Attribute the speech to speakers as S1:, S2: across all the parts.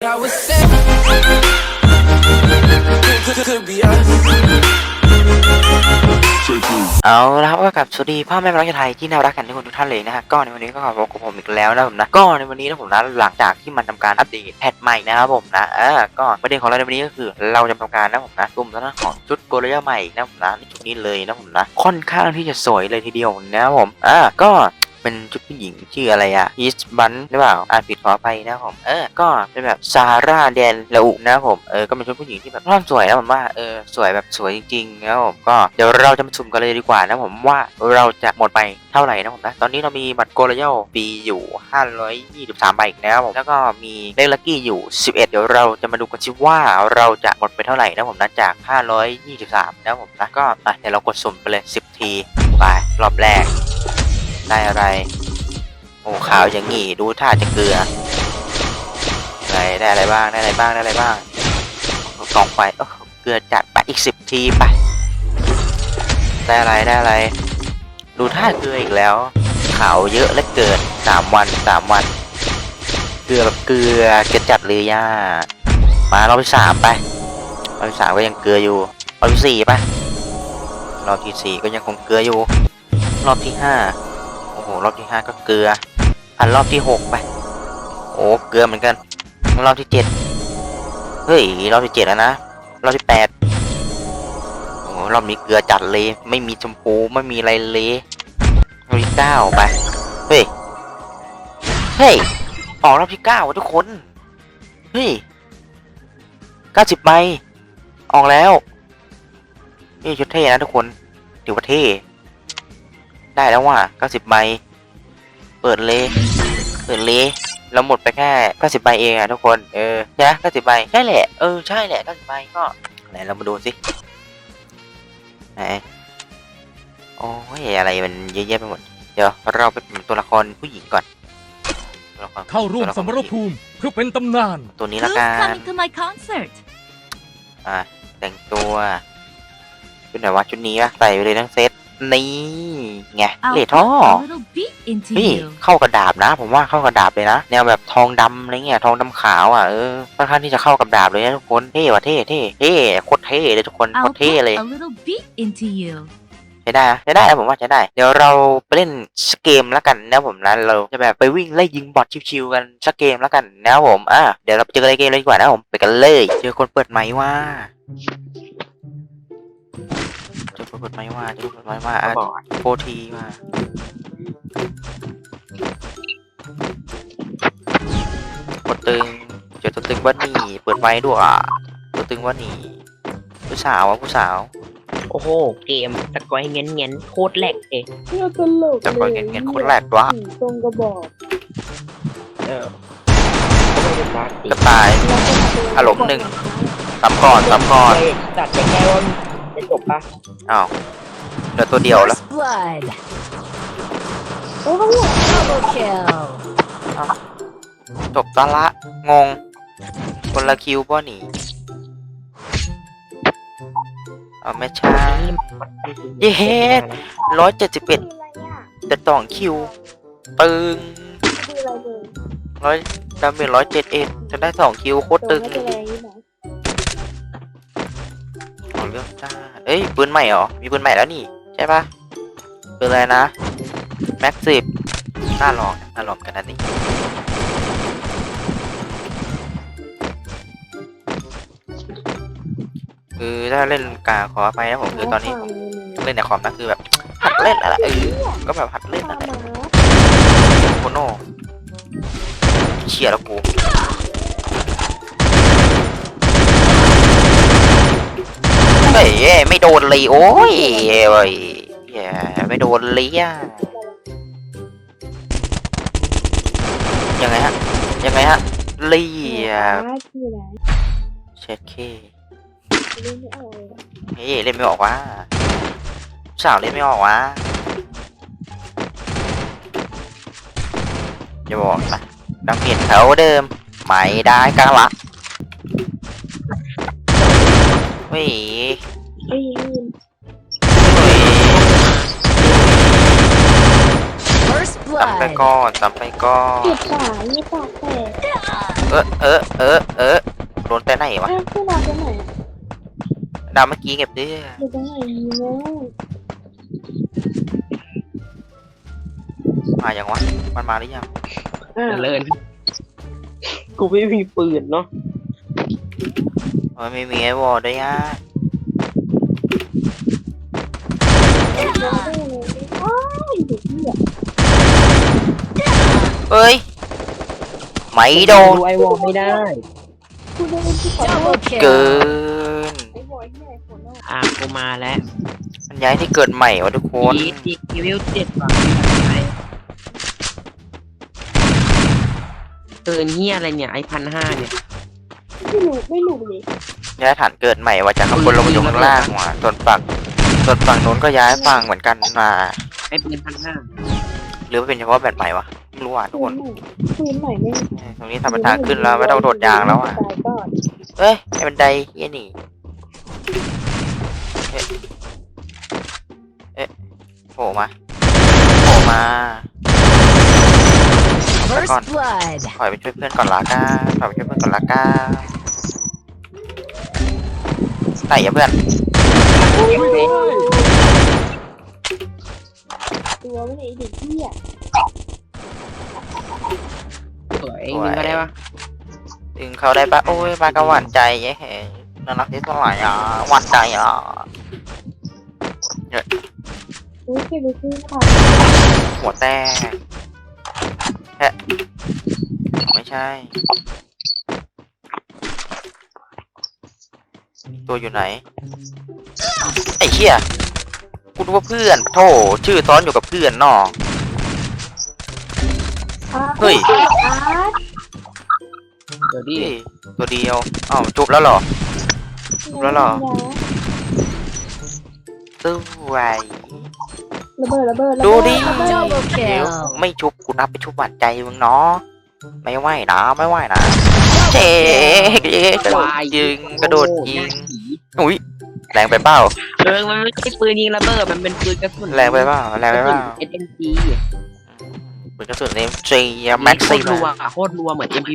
S1: I was saying could, could be us.
S2: เอาละครับก็กลับสวัสดีพ่อแม่พี่น้องชาวไทยที่น่ารักกันทุกคนทุกท่านเลยนะฮะก็ในวันนี้ก็ขอพบกับผมอีกแล้วนะผมนะก็ในวันนี้นะผมนะหลังจากที่มันทำการอัปเดตแพทใหม่นะครับผมนะเออก็ประเด็นของเราในวันนี้ก็คือ เราจะทำการนะผมนะกลุ่มทางด้านของชุดโกลเลียใหม่นะผมนะชุดนี้เลยนะผมนะค่อนข้างที่จะสวยเลยทีเดียวนะครับผมอ่าก็ เป็นชุดผู้หญิงชื่ออะไรอะอีสบันหรือเปล่าอ่านผิดขอไปนะผมเออก็เป็นแบบซาร่าแดนละอุนะผมเออก็เป็นชุดผู้หญิงที่แบบร่างสวยนะผมว่าเออสวยแบบสวยจริงๆนะผมก็เดี๋ยวเราจะมาสุ่มกันเลยดีกว่านะผมว่าเราจะหมดไปเท่าไหร่นะผมนะตอนนี้เรามีบัตรโกลเยลปีอยู่ 523ใบนะครับผมแล้วก็มีเลขลัคกี้อยู่ 11 เดี๋ยวเราจะมาดูกันสิว่าเราจะหมดไปเท่าไหร่นะผมนะจาก 523 นะครับผมนะก็อะเดี๋ยวเรากดสุ่มไปเลย 10 ทีไปรอบแรก ได้อะไร โอ้ขาวอย่างงี้ดูท่าจะเกลืออะไรได้อะไรบ้างได้อะไรบ้างได้อะไรบ้างสองไฟโอ้เกลือจัดไปอีกสิบทีไปได้อะไรได้อะไร ดูท่าเกลืออีกแล้วขาวเยอะเหลือเกินสามวันสามวัน เกลือแบบเกลือเกลือจัดเลยย่า มารอบที่สามไปรอบที่สามก็ยังเกลืออยู่รอบที่สี่ไปรอบที่สี่ก็ยังคงเกลืออยู่ รอบที่ห้า หรอบที่ห้าก็เกลือพันรอบที่หกไป โอ้เกลือเหมือนกัน รอบที่เจ็ดเฮ้ยรอบที่เจ็ดแล้วนะรอบที่แปดโอ้รอบนี้เกลือจัดเลย ไม่มีชมพูไม่มีอะไรเลยรอบที่เก้าไปเฮ้ยเฮ้ยออกรอบที่เก้าทุกคนเฮ้ยเก้าสิบใบออกแล้วนี่ชุดเท่นะทุกคนถือว่าเท่ ได้แล้วว่ะ90ใบ เปิดเลย เปิดเลยเราหมดไปแค่90ใบเองอะทุกคน เออใช่ไหม90ใบใช่แหละ เออ ใช่แหละ90ใบก็ ไหนเรามาดูสิ ไหน โอ้ยอะไรมันเยอะแยะไปหมด เดี๋ยวเราไปเป็นตัวละครผู้หญิงก่อนตัวละค
S3: เข้าร่วม
S2: ตัวละค
S3: สมรภูมิเพื่อเป็นตำนาน
S2: ตัวนี้
S4: Who's
S2: ละกัน
S4: coming to my concert?
S2: อะแต่งตัว ชุดไหนวะชุดนี้ปะใส่ไปเลยทั้งเซต นี่ไง
S4: I'll
S2: เล
S4: put
S2: ท่อ
S4: a little beat into
S2: นี่
S4: you.
S2: เข้ากระดาบนะ ผมว่าเข้ากระดาบเลยนะแนวแบบทองดำอะไรเงี้ยทองดำขาวอะเออค่อนข้างที่จะเข้ากับดาบเลยนะทุกคนเท่ว่ะเท่เท่เท่โคตรเท่เลยทุกคนโค
S4: I'll
S2: ตรเท่
S4: put
S2: เลย
S4: a little beat into you.
S2: ใช้ได้นะใช้ได้นะผมว่าใช้ได้ เดี๋ยวเราไปเล่นสกเกมแล้วกันนะผมนะเราจะแบบไปวิ่งไล่ยิงบอทชิวๆกันสักเกมแล้วกันนะผมอะเดี๋ยวเราไปเจอกันในเกมเลยดีกว่านะผมไปกันเลย เจอคนเปิดไมค์ว่า เจอคนเปิดไมค์ว่าเจอคนเปิดไมค์ว่าอะโฟทีมาตัวตึงเจอตัวตึงว่านี่เปิดไมค์ด้วยอะตัวตึงว่านี่ผู้สาวอะผู้สาว
S5: โอ้โห เกมสกอยเงี้ยเงี้ยโคตรแหลกเอง
S6: เที่ยวตลก
S2: จะคอยเงินเงินคนแรกวะ
S6: ผีตรงกระบอก
S5: เออก็ไม่ได้บาสตี
S2: กระต่าย
S6: แล้วก็มาดู
S2: อารมณ์หนึ่งตำก่อนตำก่อน
S5: เฮ้ยตัดไปแค่ว่า จะจบปะ
S2: อ้าวเหลือตัวเดียวแล้ว
S4: First blood.
S6: โอ้ย
S4: Double kill.
S2: จบตอนละงง คนละคิวป่ะหนีเอาไม่ใช่เย้ร้อยเจ็ดสิบเอ็ด
S6: คืออะไรอะ
S2: แต่ต่องคิว ตึง
S6: คืออะไรเลย
S2: ร้อยดาเมจร้อยเจ็ดเอ็ดจะได้สองคิวโคตรตึง
S6: ไม่เป็นไร
S2: เอ้ยปืนใหม่เหรอ มีปืนใหม่แล้วนี่ ใช่ปะปืนอะไรนะแม็กซิบน่าลองน่าลองกันนะนี่คือถ้าเล่นกาขอไปนะผมคือตอนนี้ผมเล่นในคอมนะคือแบบหัดเล่นอะไรเออก็แบบหัดเล่น
S6: ตา
S2: อะไร
S6: มมา
S2: โคโน่เชียร์แล้วกูเฮ้ยไม่ โดนเลยโอ้ยเว้ยแย่ไม่โดนเลยอะยังไงฮะ ยังไงฮะเลีย
S6: อ่
S2: เช็ดเค
S6: เล่นไม่เฮ้
S2: ยเล่นไม่ออกวะสาวเล่นไม่ออกวะอย่าบอกนะดังเปลี่ยนเท่าเดิม ไม่ได้กันละเฮ้ย
S6: เอ้ยลืม
S2: เฮ้ย
S4: First
S2: ตำไป
S4: blood.
S2: ก่อนตำไปก่อน
S6: เก็บขายี่ปากแตก
S2: เออเออเออเออโดนแต่ไหนวะ
S6: อ้าวขึ้นมาตรงไหนอะ
S2: ดาวเมื่อกี้เก็บดิ
S6: อยู่ตรงไหนดีนะ
S2: มาอย่างวะ มันมาหรือยัง
S6: อ่า
S5: เจริญกูไม่มีปืนเนาะ
S2: มันไม่มีไอ้วอลด้วยอะ
S6: เด็กเนี่ย
S2: เอ้ย ไม่โดน
S5: ดูไอวอลไม่ได้
S6: คุณได้ที่ขอโทษ
S4: Double
S2: เกิ
S4: kill.
S2: น
S6: ไอ้บอยที่ไหนคนนอก
S5: อะกูมาแล้ว
S2: มันย้ายที่เกิดใหม่วะทุกคน
S5: อีทีคิวิวเจ็ดว่ะไปปืนเฮียอะไรเนี่ยไอพันห้าเนี่ย
S6: ไม่รู้ไม่รู้เลย
S2: ย้ายฐานเกิดใหม่ว่าจากข้างบนลงมาอยู่ข้างล่างว่ะส่วนฝั่งส่วนฝั่งนู้นก็ย้ายฝั่งเหมือนกันมา
S5: ไอปืนพันห้า
S2: หรือว่าเป็นเฉพาะแบบใหม่วะไม่รู้อะทุก
S6: ปื
S2: คนน
S6: ใหม่ปืนใหม่ไม่
S2: ตรงนี้ทำเป็นทางขึ้นแล้วไม่ต้องโดดยางแล้วอะ
S6: ตายก่อน
S2: เอ้ยไอ้บันไดเฮียนี่เอ๊ะเอ๊ะโผล่มาโผล่มา
S4: First
S2: Con.
S4: blood.
S2: ถอยไปช่วยเพื่อนก่อนละกันถอยไปช่วยเพื่อนก่อนละกันไหนอะเพื่อน
S6: ตัวไม่ได้ไอ้เด็กเที่ย
S5: สวยยิงก็ได้ปะ
S2: ดึงเขาได้ปะโอ้ยมากระหวานใจเย้น่ารักที่สุดเลยอะหวานใจอะ
S6: รู้สึกรู้สึกค่ะ
S2: หัวแตกแค่ไม่ใช่ ตัวอยู่ไหน ไอ้เหี้ย กูดูว่าเพื่อนโธ่ชื่อซ้อนอยู่กับเพื่อนนอเฮ้ย
S6: อาร์ต
S5: เดี๋ยวดิ
S2: เฮ้ยตัวเดียวอ้าวจุบแล้วเหรอแล้วเหรอตู้ไว
S6: ระเบิดระเบิดระเบิ
S2: ดูดิ
S6: ระเบิด
S4: Double
S2: เดี๋ยว
S4: kill.
S2: ไม่ชุบกูนับไปชุบหวานใจมึงเนาะไม่ไหวนะไม่ไหวนะเจ๊กเจ๊กกระโดดยิงกระโดดยิงอุ้ย แรงไปเปล่า
S5: เออมันไม่ใช่ปืนยิงระเบิดมันเป็นปืนกระสุน
S2: แรงไปเปล่าแรงไปเปล่า
S5: เอสเอ็มจี
S2: ปืนกระสุนเอ็มจีแม็ก
S5: โค
S2: ซี่
S5: ตรรัวอะโคตรรัวเหมือนเอ็มพี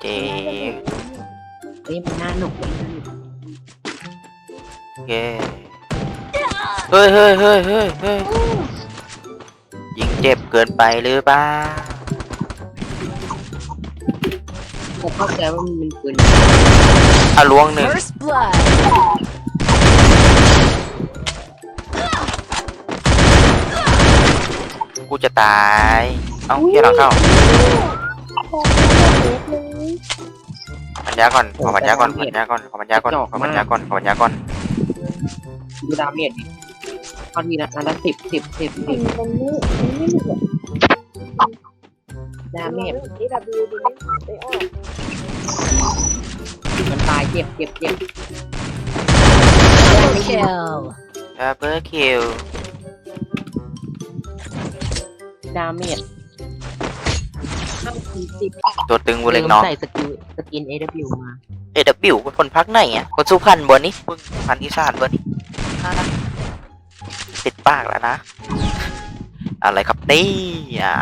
S2: เจ๊
S5: เฮ้ยมันน่าหนุกเลย
S2: เย้เฮ้ยเฮ้ยเฮ้ยเฮ้ยเฮ้ยยิงเจ็บเกินไปหรือเปล่า
S5: ผมเข้าใจว่ามันเป็นปืน
S2: อะล้วงหนึ่ง กูจะตาย เอ้าเฮียหลังเข้า
S6: โอ้โหเล็กเลย
S2: ปัญญาก่อนขอปัญญาก่อนขอปัญญาก่อนขอปัญญาก่อนขอปัญญาก่อนขอปัญญาก่อน
S5: ดูดาเมจดิตอนนี้นะนัดละสิบสิบสิบ
S6: มั
S5: สิ
S6: น
S5: บ
S6: มันไม่มันไม่หนุกอะ
S5: ดาเมจ
S6: ไอ้ดับบิวดูไม่ไปออก
S5: มันตายเจ็บเจ็บเจ็บ
S4: Double kill.
S2: ดับเบิลคิว
S5: ดาเมจเข้าสี่สิบ
S2: ตัวตึงกูเล็กน้อง
S5: ใส่สกิลสกิน AW มา
S2: เอดบิวเป็นคนพักไหนอะ คนสุพรรณบนนี่คนสุพรรณอีสานบนนี่อ่านะติดปากแล้วนะ อะไรครับนี่อะ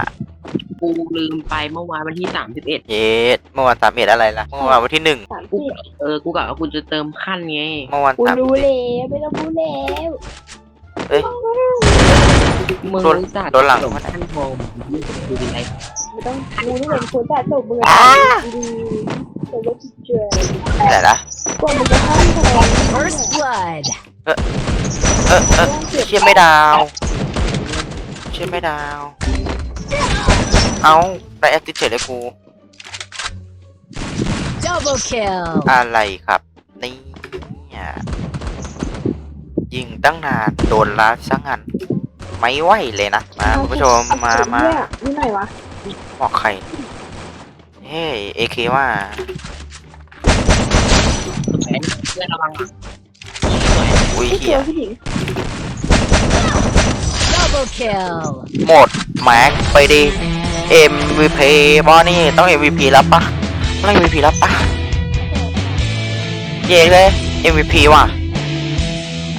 S5: กูลืมไปเมื่อวานวันที่สามสิบเอ็ด
S2: เย็ดเมื่อวานสามเอ็ดอะไรล่ะ เมื่อวานวันที่หนึ่ง
S6: สาม
S5: กู
S6: สิบ
S5: เออ กูกะว่ากูจะเติมขั้นไง
S2: เมื่อวาน
S6: กู
S2: สาม
S6: รู้
S2: เอ็ด
S6: แล้วไม่ต้องพูดแล้ว
S5: มึง
S2: โดน
S5: รู้จัก
S2: โดนหลัง
S5: ลงขั้นโฮมยี่สิบดูดีไร
S6: ไม่ต้องกูนี่เป็นคนตัดจบมือดีแต่ว่าจิตเจอ
S2: แต่ละ
S6: กว่ามันจะข้ามทะเล
S4: First blood.
S2: เออเออเชี่ยไม่ดาวเชี่ยไม่ดาว เอาไปแอคติเฉยเลยกู
S4: Double kill.
S2: อะไรครับนี่อะยิงตั้งนานโดนล้าซะงั้น ไม่ไหวเลยนะ มาคุณผู้ชมมามา
S6: นี่ไหนวะ
S2: บอกใคร เฮ้ยเอเคว่า
S5: แผนเพื่อนระวังอะ
S2: อุ้ย
S6: ไอ้
S2: เฮี
S6: ตัวยผู้หญิง
S4: Double kill.
S2: หมดแม็กไปดิ MVP บอนี่ต้อง MVP แล้วปะต้อง MVP แล้วปะเย้เลย MVP ว่ะ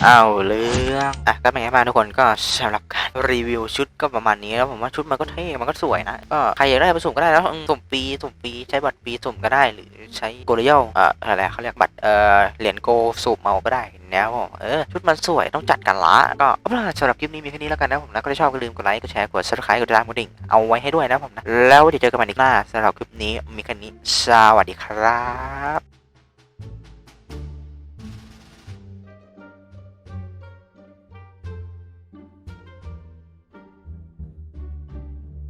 S2: เอาเรื่อง อะก็เป็นไงบ้างทุกคนก็สำหรับการรีวิวชุดก็ประมาณนี้แล้วผมว่าชุดมันก็เท่มันก็สวยนะก็ใครอยากได้ไปสุ่มก็ได้แล้วอืมสุ่มฟรีสุ่มฟรีใช้บัตรฟรีสุ่มก็ได้หรือใช้โกลเยลเอ่ออะไรเขาเรียกบัตรเอ่อเหรียญโกสุ่มเอาก็ได้นะครับผมเออชุดมันสวยต้องจัดกันละก็เอาเป็นว่าสำหรับคลิปนี้มีแค่นี้แล้วกันนะผมนะก็ถ้าชอบก็ลืมกดไลค์กดแชร์กด subscribe กดติดตามกดดิ่งเอาไว้ให้ด้วยนะผมนะแล้วเดี๋ยวเจอกันใหม่ในคลิปหน้าสำหรับคลิปนี้มีแค่นี้สวัสดีครับ